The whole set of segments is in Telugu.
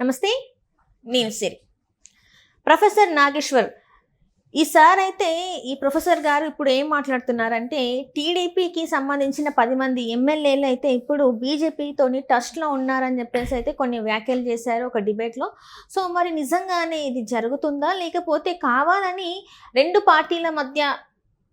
నమస్తే నేను సిరి. ప్రొఫెసర్ నాగేశ్వర్ ఈసారి అయితే ఈ ప్రొఫెసర్ గారు ఇప్పుడు ఏం మాట్లాడుతున్నారంటే టీడీపీకి సంబంధించిన పది మంది ఎమ్మెల్యేలు అయితే ఇప్పుడు బీజేపీతోని టస్ట్లో ఉన్నారని చెప్పేసి అయితే కొన్ని వ్యాఖ్యలు చేశారు ఒక డిబేట్లో. సో మరి నిజంగానే ఇది జరుగుతుందా? లేకపోతే కావాలని రెండు పార్టీల మధ్య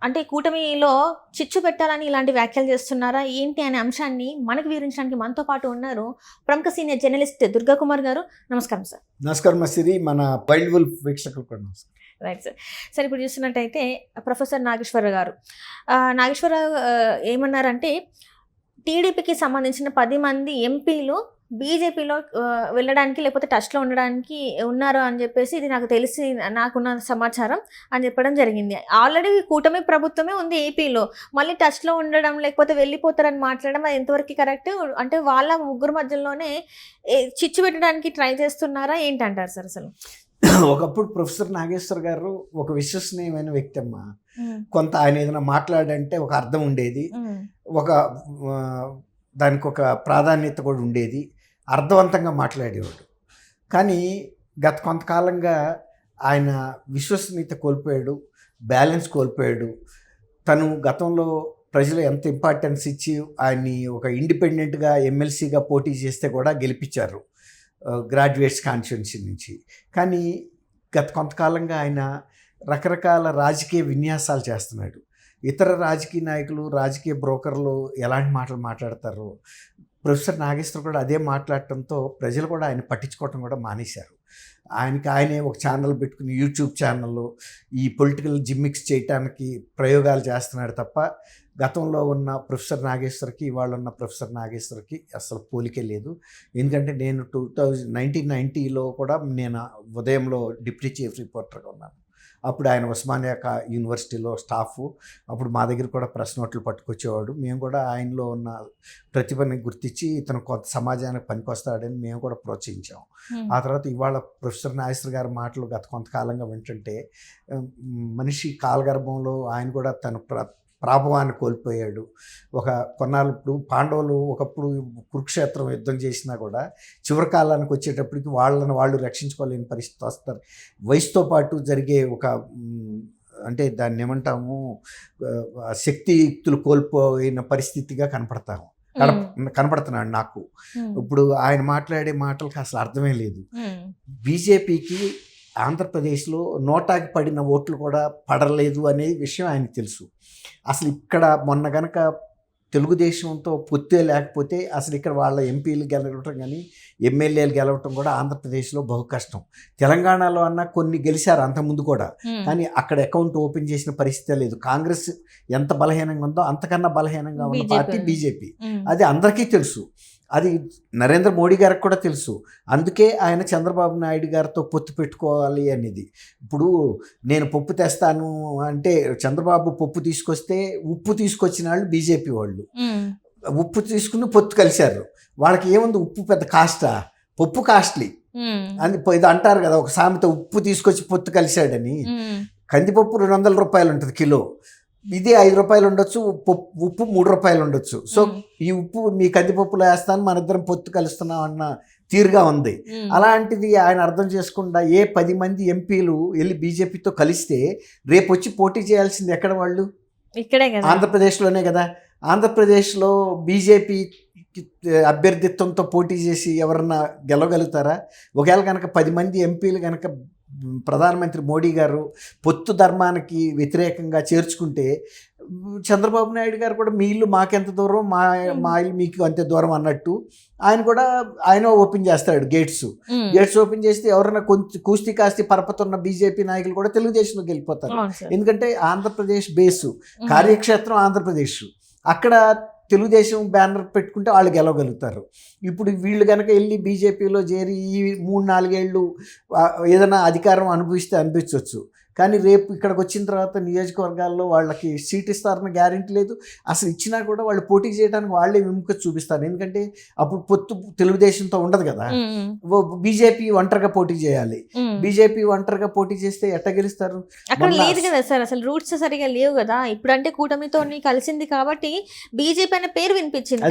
అంటే కూటమిలో చిచ్చు పెట్టాలని ఇలాంటి వ్యాఖ్యలు చేస్తున్నారా? ఏంటి అనే అంశాన్ని మనకు వివరించడానికి మనతో పాటు ఉన్నారు ప్రముఖ సీనియర్ జర్నలిస్ట్ దుర్గా కుమార్ గారు. నమస్కారం సార్. నమస్కారం మసిరి మన వైల్డ్ వుల్ఫ్ నమస్కారం. Right sir. సార్ ఇప్పుడు చూస్తున్నట్టయితే ప్రొఫెసర్ నాగేశ్వరరావు గారు. నాగేశ్వరరావు ఏమన్నారంటే టీడీపీకి సంబంధించిన పది మంది ఎంపీలు బీజేపీలో వెళ్ళడానికి లేకపోతే టచ్లో ఉండడానికి ఉన్నారు అని చెప్పేసి ఇది నాకు తెలిసి నాకున్న సమాచారం అని చెప్పడం జరిగింది. ఆల్రెడీ కూటమి ప్రభుత్వమే ఉంది ఏపీలో. మళ్ళీ టచ్లో ఉండడం లేకపోతే వెళ్ళిపోతారని మాట్లాడడం అది ఎంతవరకు కరెక్ట్? అంటే వాళ్ళ ముగ్గురు మధ్యలోనే చిచ్చు పెట్టడానికి ట్రై చేస్తున్నారా? ఏంటంటారు సార్ అసలు? ఒకప్పుడు ప్రొఫెసర్ నాగేశ్వర్ గారు ఒక విశ్వసనీయమైన వ్యక్తి అమ్మ కొంత ఆయన ఏదైనా మాట్లాడంటే ఒక అర్థం ఉండేది. ఒక దానికి ఒక ప్రాధాన్యత కూడా ఉండేది. అర్థవంతంగా మాట్లాడేవాడు. కానీ గత కొంతకాలంగా ఆయన విశ్వసనీయత కోల్పోయాడు బ్యాలెన్స్ కోల్పోయాడు. తను గతంలో ప్రజలు ఎంత ఇంపార్టెన్స్ ఇచ్చి ఆయన్ని ఒక ఇండిపెండెంట్గా ఎమ్మెల్సీగా పోటీ చేస్తే కూడా గెలిపించారు గ్రాడ్యుయేట్స్ కాన్స్టిట్యున్సీ నుంచి. కానీ గత కొంతకాలంగా ఆయన రకరకాల రాజకీయ విన్యాసాలు చేస్తున్నాడు. ఇతర రాజకీయ నాయకులు రాజకీయ బ్రోకర్లు ఎలాంటి మాటలు మాట్లాడతారు? ప్రొఫెసర్ నాగేశ్వర్ కూడా అదే మాట్లాడటంతో ప్రజలు కూడా ఆయన పట్టించుకోవటం కూడా మానేశారు. ఆయనకి ఆయనే ఒక ఛానల్ పెట్టుకుని యూట్యూబ్ ఛానల్లో ఈ పొలిటికల్ జిమ్మిక్స్ చేయటానికి ప్రయోగాలు చేస్తున్నాడు తప్ప గతంలో ఉన్న ప్రొఫెసర్ నాగేశ్వర్కి ఇవాళ ఉన్న ప్రొఫెసర్ నాగేశ్వర్కి అసలు పోలికే లేదు. ఎందుకంటే నేను టూ థౌజండ్ నైన్టీన్ నైంటీలో కూడా నేను ఉదయంలో డిప్యూటీ చీఫ్ రిపోర్టర్గా ఉన్నాను. అప్పుడు ఆయన ఉస్మానియా యూనివర్సిటీలో స్టాఫ్. అప్పుడు మా దగ్గర కూడా ప్రెస్ నోట్లు పట్టుకొచ్చేవాడు. మేము కూడా ఆయనలో ఉన్న ప్రతిభని గుర్తించి ఇతను కొత్త సమాజానికి పనికొస్తాడని మేము కూడా ప్రోత్సహించాం. ఆ తర్వాత ఇవాళ ప్రొఫెసర్ నాగేశ్వర్ గారి మాటలు గత కొంతకాలంగా వింటుంటే మనిషి కాలగర్భంలో ఆయన కూడా తన ప్ర ప్రాభవాన్ని కోల్పోయాడు. ఒక కొన్నాళ్ళు పాండవులు ఒకప్పుడు కురుక్షేత్రం యుద్ధం చేసినా కూడా చివరి కాలానికి వచ్చేటప్పటికి వాళ్ళని వాళ్ళు రక్షించుకోలేని పరిస్థితి వస్తారు. వయసుతో పాటు జరిగే ఒక అంటే దాన్ని ఏమంటాము శక్తియుక్తులు కోల్పోయిన పరిస్థితిగా కనపడతాము కనప కనపడుతున్నాడు నాకు. ఇప్పుడు ఆయన మాట్లాడే మాటలకు అసలు అర్థమే లేదు. బీజేపీకి ఆంధ్రప్రదేశ్లో నోటాకి పడిన ఓట్లు కూడా పడలేదు అనే విషయం ఆయనకు తెలుసు అసలు ఇక్కడ మొన్న గనక తెలుగుదేశంతో పొత్తే లేకపోతే అసలు ఇక్కడ వాళ్ళ ఎంపీలు గెలవటం కానీ ఎమ్మెల్యేలు గెలవటం కూడా ఆంధ్రప్రదేశ్లో బహు కష్టం తెలంగాణలో అన్న కొన్ని గెలిచారు అంతకుముందు కూడా. కానీ అక్కడ అకౌంట్ ఓపెన్ చేసిన పరిస్థితి లేదు కాంగ్రెస్ ఎంత బలహీనంగా ఉందో అంతకన్నా బలహీనంగా ఉన్న పార్టీ. బీజేపీ. అది అందరికీ తెలుసు అది నరేంద్ర మోడీ గారికి కూడా తెలుసు. అందుకే ఆయన చంద్రబాబు నాయుడు గారితో పొత్తు పెట్టుకోవాలి అనేది ఇప్పుడు నేను పప్పు తెస్తాను అంటే చంద్రబాబు పప్పు తీసుకొస్తే ఉప్పు తీసుకొచ్చిన వాళ్ళు బీజేపీ వాళ్ళు. ఉప్పు తీసుకుని పొత్తు కలిశారు. వాళ్ళకి ఏముంది ఉప్పు పెద్ద కాస్టా? పప్పు కాస్ట్లీ. అని ఇది అంటారు కదా ఒక సామెత ఉప్పు తీసుకొచ్చి పొత్తు కలిశాడని. కందిపప్పు రెండు వందల రూపాయలు ఉంటుంది కిలో. ఇది ఐదు రూపాయలు ఉండొచ్చు ఉప్పు ఉప్పు మూడు రూపాయలు ఉండొచ్చు. సో. ఈ ఉప్పు మీ కందిపప్పులో వేస్తాను మన ఇద్దరం పొత్తు కలుస్తున్నాం అన్న తీరుగా ఉంది. అలాంటిది ఆయన అర్థం చేసుకుండా ఏ పది మంది ఎంపీలు వెళ్ళి బీజేపీతో కలిస్తే రేపు వచ్చి పోటీ చేయాల్సింది ఎక్కడ వాళ్ళు? ఇక్కడే కదా. ఆంధ్రప్రదేశ్లోనే కదా. ఆంధ్రప్రదేశ్లో బీజేపీ అభ్యర్థిత్వంతో పోటీ చేసి ఎవరన్నా గెలవగలుగుతారా? ఒకవేళ కనుక పది మంది ఎంపీలు కనుక ప్రధానమంత్రి మోడీ గారు పొత్తు ధర్మానికి వ్యతిరేకంగా చేర్చుకుంటే చంద్రబాబు నాయుడు గారు కూడా మీ ఇల్లు మాకెంత దూరం మా మా ఇల్లు మీకు అంతే దూరం అన్నట్టు ఆయన కూడా ఆయన ఓపెన్ చేస్తాడు గేట్స్ ఉమ్. గేట్స్ ఓపెన్ చేస్తే ఎవరైనా కొంచెం కూస్తి కాస్తి పరపతున్న బీజేపీ నాయకులు కూడా తెలుగుదేశంలోకి వెళ్ళిపోతారు. ఎందుకంటే ఆంధ్రప్రదేశ్ బేసు ఉమ్. కార్యక్షేత్రం ఆంధ్రప్రదేశ్ అక్కడ తెలుగుదేశం బ్యానర్ పెట్టుకుంటే వాళ్ళు గెలవగలుగుతారు. ఇప్పుడు వీళ్ళు కనుక వెళ్ళి బీజేపీలో చేరి ఈ మూడు నాలుగేళ్ళు ఏదైనా అధికారం అనుభవిస్తే అనిపించవచ్చు కానీ రేపు ఇక్కడికి వచ్చిన తర్వాత నియోజకవర్గాల్లో వాళ్ళకి సీట్ ఇస్తారన్న గ్యారెంటీ లేదు. అసలు ఇచ్చినా కూడా వాళ్ళు పోటీ చేయడానికి వాళ్ళే విముఖత చూపిస్తారు. ఎందుకంటే అప్పుడు పొత్తు తెలుగుదేశంతో ఉండదు కదా. బీజేపీ ఒంటరిగా పోటీ చేయాలి. బీజేపీ ఒంటరిగా పోటీ చేస్తే ఎట్ట గెలుస్తారు? అక్కడ లేదు కదా సార్. అసలు రూట్స్ సరిగా లేవు కదా. ఇప్పుడు అంటే కూటమితో కలిసింది కాబట్టి బీజేపీ అనే పేరు వినిపించింది.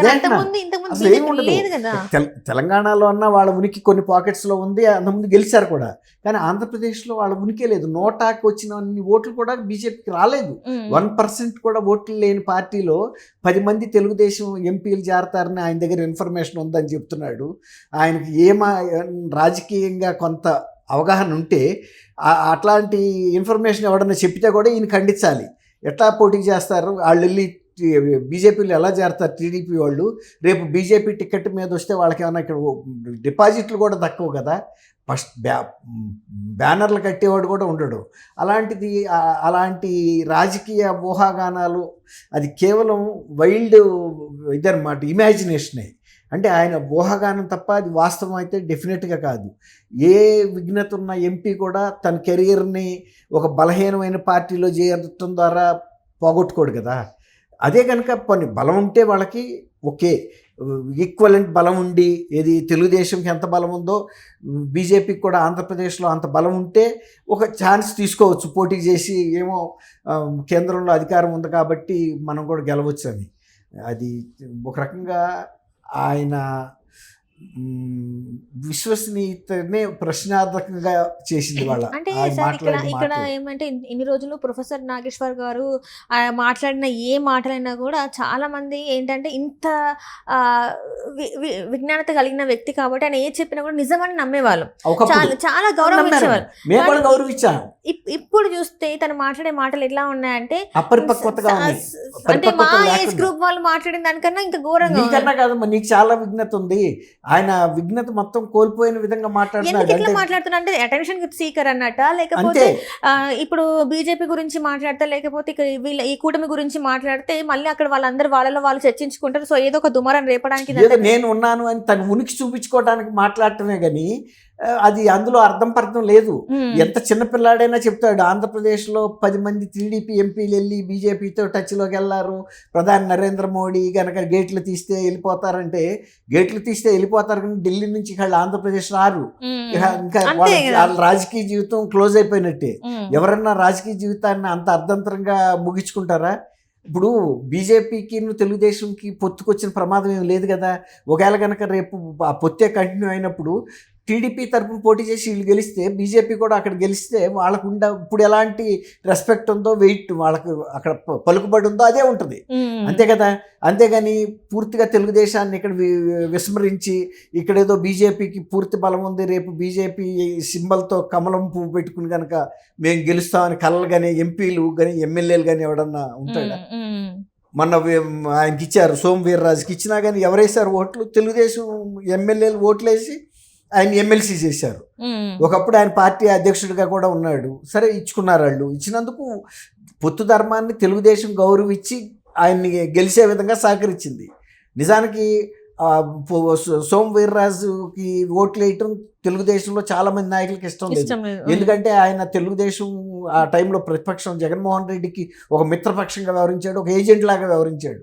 లేదు కదా. తెల- తెలంగాణలో అన్న వాళ్ళ ఉనికి కొన్ని పాకెట్స్లో ఉంది. అంతకుముందు గెలిచారు కూడా. కానీ ఆంధ్రప్రదేశ్లో వాళ్ళ ఉనికే లేదు. నోటాకి వచ్చిన అన్ని ఓట్లు కూడా బీజేపీకి రాలేదు. వన్ పర్సెంట్ కూడా ఓట్లు లేని పార్టీలో పది మంది తెలుగుదేశం ఎంపీలు చేరతారని ఆయన దగ్గర ఇన్ఫర్మేషన్ ఉందని చెప్తున్నాడు. ఆయనకి ఏమా రాజకీయంగా కొంత అవగాహన ఉంటే అట్లాంటి ఇన్ఫర్మేషన్ ఎవడన్నా చెప్తే కూడా ఈయన ఖండించాలి. ఎట్లా పోటీ చేస్తారు? వాళ్ళు వెళ్ళి బీజేపీలో ఎలా చేరతారు టీడీపీ వాళ్ళు? రేపు బీజేపీ టికెట్ మీద వస్తే వాళ్ళకి ఏమైనా ఇక్కడ డిపాజిట్లు కూడా తక్కువ కదా? ఫస్ట్ బ్యా బ్యానర్లు కట్టేవాడు కూడా ఉండడు. అలాంటిది అలాంటి రాజకీయ ఊహాగానాలు అది కేవలం వైల్డ్ ఇదన్నమాట ఇమాజినేషనే. అంటే ఆయన ఊహాగానం తప్ప అది వాస్తవం అయితే డెఫినెట్గా కాదు. ఏ విఘ్నత ఉన్న ఎంపీ కూడా తన కెరీర్ని ఒక బలహీనమైన పార్టీలో చేరటం ద్వారా పోగొట్టుకోడు కదా? అదే కనుక కొన్ని బలం ఉంటే వాళ్ళకి ఓకే. ఈక్వలెంట్ బలం ఉండి ఏది తెలుగుదేశంకి ఎంత బలం ఉందో బీజేపీకి కూడా ఆంధ్రప్రదేశ్లో అంత బలం ఉంటే ఒక ఛాన్స్ తీసుకోవచ్చు. పోటీ చేసి ఏమో కేంద్రంలో అధికారం ఉంది కాబట్టి మనం కూడా గెలవచ్చు అని. అది ఒక రకంగా ఆయన విశ్వసనీయతనే ప్రశ్నార్థకంగా చేసింది వాళ్ళ అంటే సార్ ఇక్కడ ఇక్కడ. ఏమంటే ఇన్- ఇన్ని రోజులు ప్రొఫెసర్ నాగేశ్వర్ గారు మాట్లాడిన ఏ మాటలైనా కూడా చాలా మంది ఏంటంటే ఇంత విజ్ఞానత కలిగిన వ్యక్తి కాబట్టి ఆయన ఏ చెప్పినా కూడా నిజమని నమ్మేవాళ్ళు చాలా చాలా గౌరవం. ఇచ్చేవారు ఇప్పుడు చూస్తే తను మాట్లాడే మాటలు ఎట్లా ఉన్నాయంటే అంటే మా ఏజ్. గ్రూప్ వాళ్ళు మాట్లాడిన దానికన్నా ఇంకా ఘోరంగా. నీకన్నా కాదమ్మా నీకు చాలా విఘ్నత ఉంది ఆయన విఘ్నత మొత్తం కోల్పోయిన విధంగా మాట్లాడుతున్నాడు. ఇట్లా మాట్లాడుతున్నా? అంటే అటెన్షన్ సీకర్ అన్నట్ట? లేకపోతే ఇప్పుడు బీజేపీ గురించి మాట్లాడితే లేకపోతే వీళ్ళ ఈ కూటమి గురించి మాట్లాడితే మళ్ళీ అక్కడ వాళ్ళందరూ వాళ్ళలో వాళ్ళు చర్చించుకుంటారు. సో ఏదో ఒక దుమారం రేపడానికి నేను ఉన్నాను అని తన ఉనికి చూపించుకోవడానికి మాట్లాడటమే కానీ అది అందులో అర్థం పర్థం లేదు. ఎంత చిన్న పిల్లాడైనా చెప్తాడు ఆంధ్రప్రదేశ్లో పది మంది టీడీపీ ఎంపీలు వెళ్ళి బీజేపీతో టచ్లోకి వెళ్ళారు ప్రధాని నరేంద్ర మోడీ కనుక గేట్లు తీస్తే వెళ్ళిపోతారంటే గేట్లు తీస్తే వెళ్ళిపోతారు కానీ ఢిల్లీ నుంచి వాళ్ళు ఆంధ్రప్రదేశ్ రారు. ఇక వాళ్ళ రాజకీయ జీవితం క్లోజ్ అయిపోయినట్టే. ఎవరన్నా రాజకీయ జీవితాన్ని అంత అర్ధంతరంగా ముగించుకుంటారా? ఇప్పుడు బీజేపీకి తెలుగుదేశంకి పొత్తుకొచ్చిన ప్రమాదం ఏం లేదు కదా. ఒకవేళ కనుక రేపు ఆ పొత్తే కంటిన్యూ అయినప్పుడు టీడీపీ తరపున పోటీ చేసి వీళ్ళు గెలిస్తే బీజేపీ కూడా అక్కడ గెలిస్తే వాళ్ళకు ఉండ ఇప్పుడు ఎలాంటి రెస్పెక్ట్ ఉందో వెయిట్ వాళ్ళకు అక్కడ పలుకుబడి ఉందో అదే ఉంటుంది. అంతే కదా? అంతేగాని పూర్తిగా తెలుగుదేశాన్ని ఇక్కడ విస్మరించి ఇక్కడ ఏదో బీజేపీకి పూర్తి బలం ఉంది రేపు బీజేపీ సింబల్తో కమలం పువ్వు పెట్టుకుని కనుక మేము గెలుస్తామని కలలు కానీ ఎంపీలు కానీ ఎమ్మెల్యేలు కానీ ఎవడన్నా ఉంటాడా? మొన్న ఆయనకి ఇచ్చారు సోమ్ వీర్రాజుకి ఇచ్చినా కానీ ఎవరేసారు ఓట్లు? తెలుగుదేశం ఎమ్మెల్యేలు ఓట్లేసి ఆయన ఎమ్మెల్సీ చేశారు. ఒకప్పుడు ఆయన పార్టీ అధ్యక్షుడిగా కూడా ఉన్నాడు. సరే ఇచ్చుకున్నారు వాళ్ళు. ఇచ్చినందుకు పొత్తు ధర్మాన్ని తెలుగుదేశం గౌరవించి ఆయన్ని గెలిచే విధంగా సహకరించింది. నిజానికి సోమ్ వీర్రాజుకి ఓట్లు వేయటం తెలుగుదేశంలో చాలా మంది నాయకులకి ఇష్టం లేదు. ఎందుకంటే ఆయన తెలుగుదేశం ఆ టైంలో ప్రతిపక్షం జగన్మోహన్ రెడ్డికి ఒక మిత్రపక్షంగా వ్యవహరించాడు ఒక ఏజెంట్ లాగా వ్యవహరించాడు.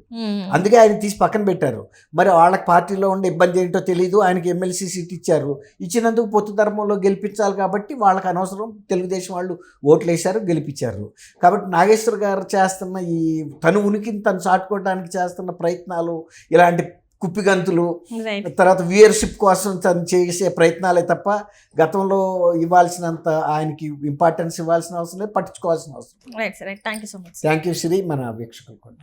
అందుకే ఆయన తీసి పక్కన పెట్టారు. మరి వాళ్ళకి పార్టీలో ఉండే ఇబ్బంది ఏంటో తెలియదు ఆయనకి ఎమ్మెల్సీ సీట్ ఇచ్చారు. ఇచ్చినందుకు పొత్తు ధర్మంలో గెలిపించాలి కాబట్టి వాళ్ళకి అనవసరం తెలుగుదేశం వాళ్ళు ఓట్లు వేశారు గెలిపించారు. కాబట్టి నాగేశ్వర్ గారు చేస్తున్న ఈ తను ఉనికిని తను చాటుకోవడానికి చేస్తున్న ప్రయత్నాలు ఇలాంటి కుప్పిగంతులు తర్వాత వ్యూయర్షిప్ కోసం తను చేసే ప్రయత్నాలే తప్ప గతంలో ఇవ్వాల్సినంత ఆయనకి ఇంపార్టెన్స్ ఇవ్వాల్సిన అవసరం లేదు పట్టించుకోవాల్సిన అవసరం thank you so much thank you Shri మన వీక్షకులు కూడా